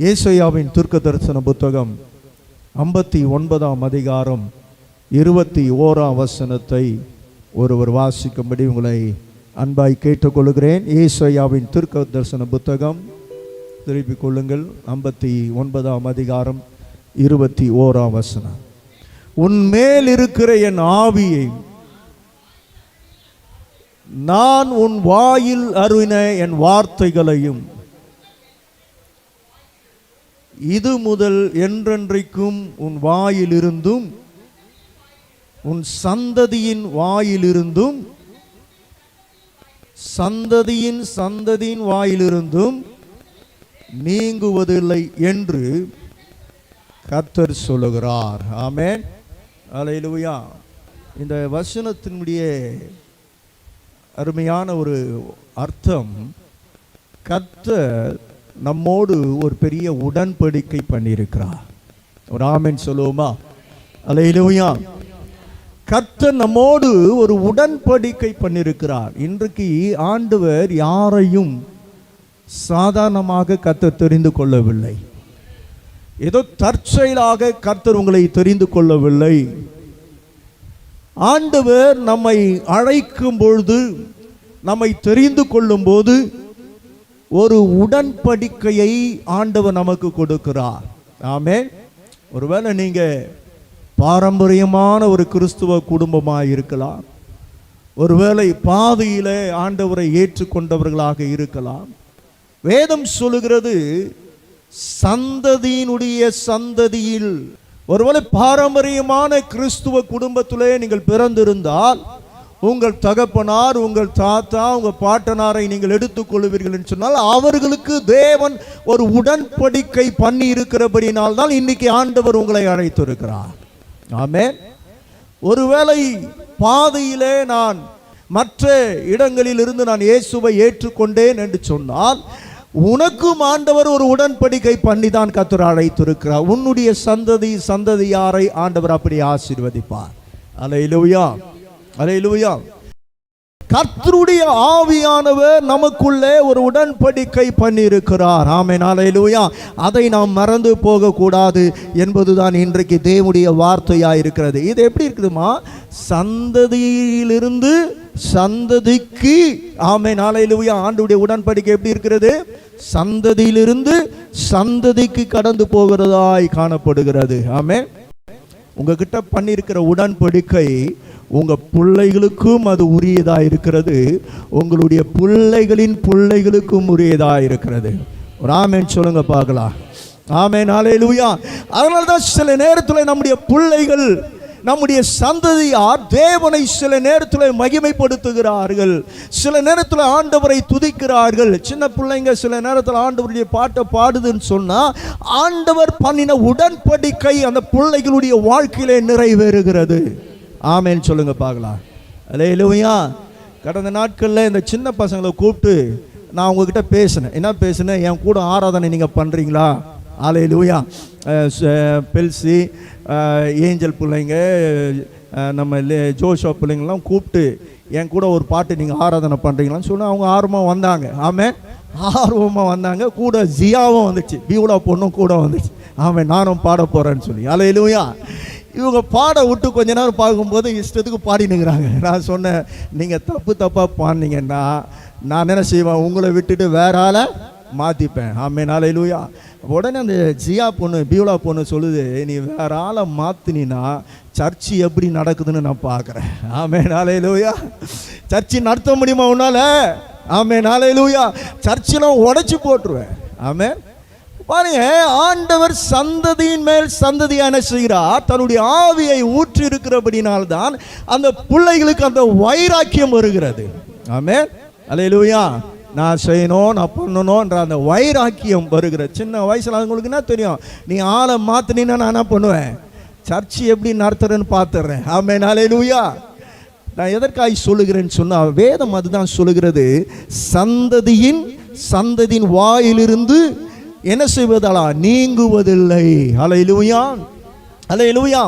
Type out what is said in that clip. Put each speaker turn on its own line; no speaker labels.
ஏசையாவின் துர்க்க தரிசன புத்தகம் ஐம்பத்தி ஒன்பதாம் அதிகாரம் இருபத்தி ஓராம் வசனத்தை ஒருவர் வாசிக்கும்படி உங்களை அன்பாய் கேட்டுக்கொள்கிறேன். ஏசையாவின் துர்க்க தரிசன புத்தகம் திருப்பிக் கொள்ளுங்கள். ஐம்பத்தி ஒன்பதாம் அதிகாரம் இருபத்தி ஓராம் வசனம். உன் மேல் இருக்கிற என் ஆவியை நான் உன் வாயில் அருவின என் வார்த்தைகளையும் இது முதல் என்றென்றைக்கும் உன் வாயிலிருந்தும் உன் சந்ததியின் வாயிலிருந்தும் சந்ததியின் சந்ததியின் வாயிலிருந்தும் நீங்குவதில்லை என்று கத்தர் சொல்லுகிறார். ஆமேன். அல்லேலூயா இந்த வசனத்தினுடைய அருமையான ஒரு அர்த்தம் கத்தர் நம்மோடு ஒரு பெரிய உடன்படிக்கை பண்ணியிருக்கிறார். ஒரு ஆமென் சொல்லுவோமா? அல்லேலூயா கர்த்தர் நம்மோடு ஒரு உடன்படிக்கை பண்ணியிருக்கிறார். இன்றைக்கு ஆண்டவர் யாரையும் சாதாரணமாக கர்த்தர் தெரிந்து கொள்ளவில்லை. ஏதோ தற்செயலாக கர்த்தர் உங்களை தெரிந்து கொள்ளவில்லை. ஆண்டவர் நம்மை அழைக்கும் பொழுது நம்மை தெரிந்து கொள்ளும் போது ஒரு உடன்படிக்கையை ஆண்டவர் நமக்கு கொடுக்கிறார். ஆமே ஒருவேளை நீங்க பாரம்பரியமான ஒரு கிறிஸ்துவ குடும்பமாக இருக்கலாம். ஒருவேளை பாதையிலே ஆண்டவரை ஏற்றுக்கொண்டவர்களாக இருக்கலாம். வேதம் சொல்லுகிறது சந்ததியினுடைய சந்ததியில் ஒருவேளை பாரம்பரியமான கிறிஸ்துவ குடும்பத்திலே நீங்கள் பிறந்திருந்தால் உங்கள் தகப்பனார் உங்கள் தாத்தா உங்கள் பாட்டனாரை நீங்கள் எடுத்துக்கொள்வீர்கள் என்று சொன்னால் அவர்களுக்கு தேவன் ஒரு உடன்படிக்கை பண்ணி இருக்கிறபடினால் தான் இன்னைக்கு ஆண்டவர் உங்களை அழைத்திருக்கிறார். ஆமே ஒருவேளை பாதையிலே நான் மற்ற இடங்களில் இருந்து நான் இயேசுவை ஏற்றுக்கொண்டேன் என்று சொன்னால் உனக்கும் ஆண்டவர் ஒரு உடன்படிக்கை பண்ணி தான் கத்துற அழைத்திருக்கிறார். உன்னுடைய சந்ததி சந்ததியாரை ஆண்டவர் அப்படி ஆசீர்வதிப்பார். அலையிலுயா அலையிலுவையா கர்த்தருடைய ஆவியானவர் நமக்குள்ளே ஒரு உடன்படிக்கை பண்ணியிருக்கிறார். ஆமே அலையிலுயா. அதை நாம் மறந்து போகக்கூடாது என்பதுதான் இன்றைக்கு தேவனுடைய வார்த்தையாக இருக்கிறது இது எப்படி இருக்குதுமா? சந்ததியிலிருந்து சந்ததிக்கு ஆமை அலையிலுயா. ஆண்டுடைய உடன்படிக்கை எப்படி இருக்கிறது? சந்ததியிலிருந்து சந்ததிக்கு கடந்து போகிறதாய் காணப்படுகிறது. ஆமே உங்ககிட்ட பண்ணியிருக்கிற உடன்படிக்கை உங்கள் பிள்ளைகளுக்கும் அது உரியதாக இருக்கிறது உங்களுடைய பிள்ளைகளின் பிள்ளைகளுக்கும் உரியதாக இருக்கிறது ஒரு ஆமேன் சொல்லுங்க பார்க்கலாம். ஆமேன் ஆலேலூயா அதனால தான் சில நேரத்தில் நம்முடைய பிள்ளைகள் நம்முடைய சந்ததியார் தேவனை சில நேரத்தில் மகிமைப்படுத்துகிறார்கள். சில நேரத்தில் ஆண்டவரை துதிக்கிறார்கள். சின்ன பிள்ளைங்க சில நேரத்தில் ஆண்டவருடைய பாட்டை பாடுதுன்னு சொன்னால் ஆண்டவர் பண்ணின உடன்படிக்கை அந்த பிள்ளைகளுடைய வாழ்க்கையிலே நிறைவேறுகிறது. ஆமேன்னு சொல்லுங்க பார்க்கலாம். அலே இல்லையா கடந்த நாட்களில் இந்த சின்ன பசங்களை கூப்பிட்டு நான் உங்ககிட்ட பேசினேன். என்ன பேசினேன்? என் கூட ஆராதனை நீங்கள் பண்ணுறீங்களா ஆலே லூயா பெல்சி ஏஞ்சல் பிள்ளைங்க uh, நம்ம லே- ஜோஷோ பிள்ளைங்கள்லாம் கூப்பிட்டு என் கூட ஒரு பாட்டு நீங்கள் ஆராதனை பண்ணுறீங்களான்னு சொன்னால் அவங்க ஆர்வமாக வந்தாங்க. ஆமே ஆர்வமாக வந்தாங்க. கூட ஜியாவும் வந்துச்சு. பியூலா பொண்ணும் கூட வந்துச்சு. ஆமாம் நானும் பாட போகிறேன்னு சொல்லி. அலே லூயா இவங்க பாட விட்டு கொஞ்ச நேரம் பார்க்கும்போது இஷ்டத்துக்கு பாடினுங்கிறாங்க நான் சொன்னேன் நீங்கள் தப்பு தப்பாக பாடினீங்கன்னா நான் என்ன செய்வேன்? உங்களை விட்டுட்டு வேற ஆளை மாற்றிப்பேன் ஆமே நாளை உடனே அந்த ஜியா பொண்ணு பியூலா பொண்ணு சொல்லுது நீ வேற ஆளை மாற்றினா சர்ச்சு எப்படி நடக்குதுன்னு நான் பார்க்குறேன். ஆமே நாளே லூயா சர்ச்சு நடத்த முடியுமா உன்னால? ஆமே நாளே லூயா சர்ச்செல்லாம் உடச்சி போட்டுருவேன். ஆமே பாருங்க ஆண்டவர் சந்ததியின் மேல் சந்ததியான செய்கிறார். தன்னுடைய ஆவியை ஊற்றி இருக்கிறபடினால்தான் அந்த பிள்ளைகளுக்கு அந்த வைராக்கியம் வருகிறது. ஆமே அல்லேலூயா நான் செய்யணும் நான் பண்ணணும்ன்ற அந்த வைராக்கியம் வருகிற சின்ன வயசில் அவங்களுக்கு என்ன தெரியும்? நீ ஆளை மாற்றினீன்னா நான் என்ன பண்ணுவேன்? சர்ச்சு எப்படி நடத்துறேன்னு பார்த்துறேன் ஆமே நாளேலூயா நான் எதற்காக சொல்லுகிறேன்னு சொன்னால் வேதம் அதுதான் சொல்லுகிறது. சந்ததியின் சந்ததியின் வாயிலிருந்து என்ன செய்வதாலா? நீங்குவதில்லை. அலையிலுயா அலையிலுயா